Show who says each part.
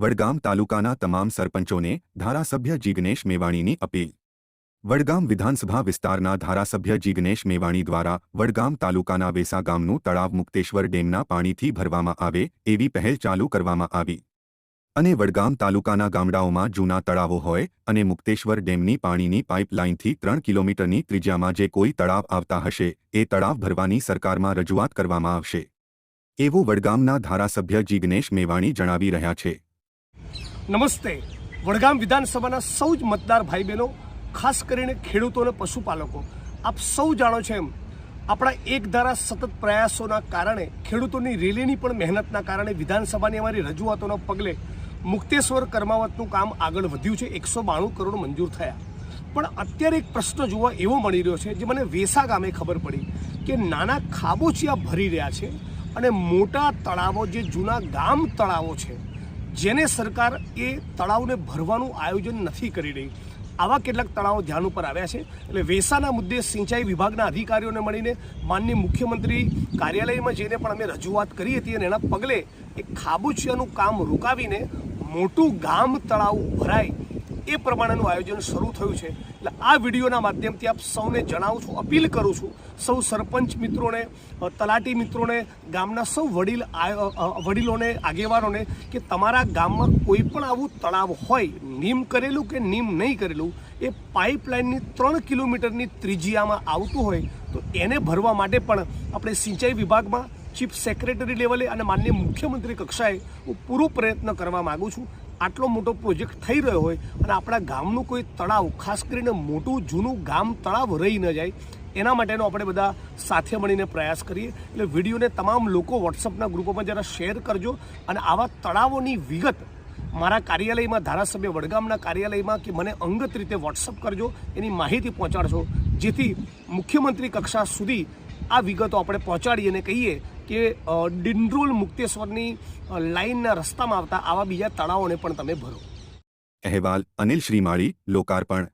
Speaker 1: વડગામ તાલુકાના તમામ સરપંચોને ધારાસભ્ય જિગ્નેશ મેવાણીની અપીલ. વડગામ વિધાનસભા વિસ્તારના ધારાસભ્ય જિગ્નેશ મેવાણી દ્વારા વડગામ તાલુકાના વેસા ગામનું તળાવ મુક્તેશ્વર ડેમના પાણીથી ભરવામાં આવે એવી પહેલ ચાલુ કરવામાં આવી. અને વડગામ તાલુકાના ગામડાઓમાં જૂના તળાવો હોય અને મુક્તેશ્વર ડેમની પાણીની પાઇપલાઇનથી ત્રણ કિલોમીટરની ત્રિજ્યામાં જે કોઈ તળાવ આવતા હશે, એ તળાવ ભરવાની સરકારમાં રજૂઆત કરવામાં આવશે. એવું વડગામના ધારાસભ્ય જિગ્નેશ મેવાણી જણાવી રહ્યા છે.
Speaker 2: નમસ્તે. વડગામ વિધાનસભાના સૌ જ મતદાર ભાઈ બહેનો ખાસ કરીને ખેડૂતો અને પશુપાલકો, આપ સૌ જાણો છો એમ, આપણા એક ધારા સતત પ્રયાસોના કારણે, ખેડૂતોની રેલીની પણ મહેનતના કારણે વિધાનસભાની અમારી રજૂઆતોના પગલે મુક્તેશ્વર કર્માવતનું કામ આગળ વધ્યું છે. એકસો બાણું કરોડ મંજૂર થયા. પણ અત્યારે એક પ્રશ્ન જોવા એવો મળી રહ્યો છે, જે મને વેસા ગામે ખબર પડી કે નાના ખાબોચિયા ભરી રહ્યા છે અને મોટા તળાવો, જે જૂના ગામ તળાવો છે જેને સરકાર એ તળાવને ભરવાનું આયોજન નથી કરી રહી. આવા કેટલાક તળાવો ધ્યાન ઉપર આવ્યા છે. એટલે વેસાના મુદ્દે સિંચાઈ વિભાગના અધિકારીઓને મળીને માનનીય મુખ્યમંત્રી કાર્યાલયમાં જઈને પણ અમે રજૂઆત કરી હતી અને એના પગલે એ ખાબુચિયાનું કામ રોકાવીને મોટું ગામ તળાવ ભરાય એ પ્રમાણેનું આયોજન શરૂ થયું છે. એટલે આ વિડીયોના માધ્યમથી આપ સૌને જણાવું છું, અપીલ કરું છું, સૌ સરપંચ મિત્રોને તલાટી મિત્રોને, ગામના સૌ વડીલ વડીલોને, આગેવાનોને કે તમારા ગામમાં કોઈ પણ આવું તળાવ હોય, નીમ કરેલું કે નીમ નહીં કરેલું, એ પાઇપલાઇનની ત્રણ કિલોમીટરની ત્રિજ્યામાં આવતું હોય, તો એને ભરવા માટે પણ આપણે સિંચાઈ વિભાગમાં ચીફ સેક્રેટરી લેવલે અને માનનીય મુખ્યમંત્રી કક્ષાએ હું પૂરો પ્રયત્ન કરવા માગું છું. આટલો મોટો પ્રોજેક્ટ થઈ રહ્યો હોય અને આપણા ગામનું કોઈ તળાવ, ખાસ કરીને મોટું, જૂનું ગામ તળાવ રહી ન જાય, એના માટેનો આપણે બધા સાથે મળીને પ્રયાસ કરીએ. એટલે વિડીયોને તમામ લોકો વોટ્સઅપના ગ્રુપોમાં જરા શેર કરજો અને આવા તળાવોની વિગત મારા કાર્યાલયમાં, ધારાસભ્ય વડગામના કાર્યાલયમાં કે મને અંગત રીતે વોટ્સઅપ કરજો, એની માહિતી પહોંચાડશો. જેથી મુખ્યમંત્રી કક્ષા સુધી આ વિગતો આપણે પહોંચાડીએ અને કહીએ કે ડિંડ્રુલ મુક્તેશ્વરની લાઇનના રસ્તામાં આવતા આવા બીજા તળાવોને પણ તમે ભરો.
Speaker 1: અહેવાલ અનિલ શ્રીમાળી, લોકાર્પણ.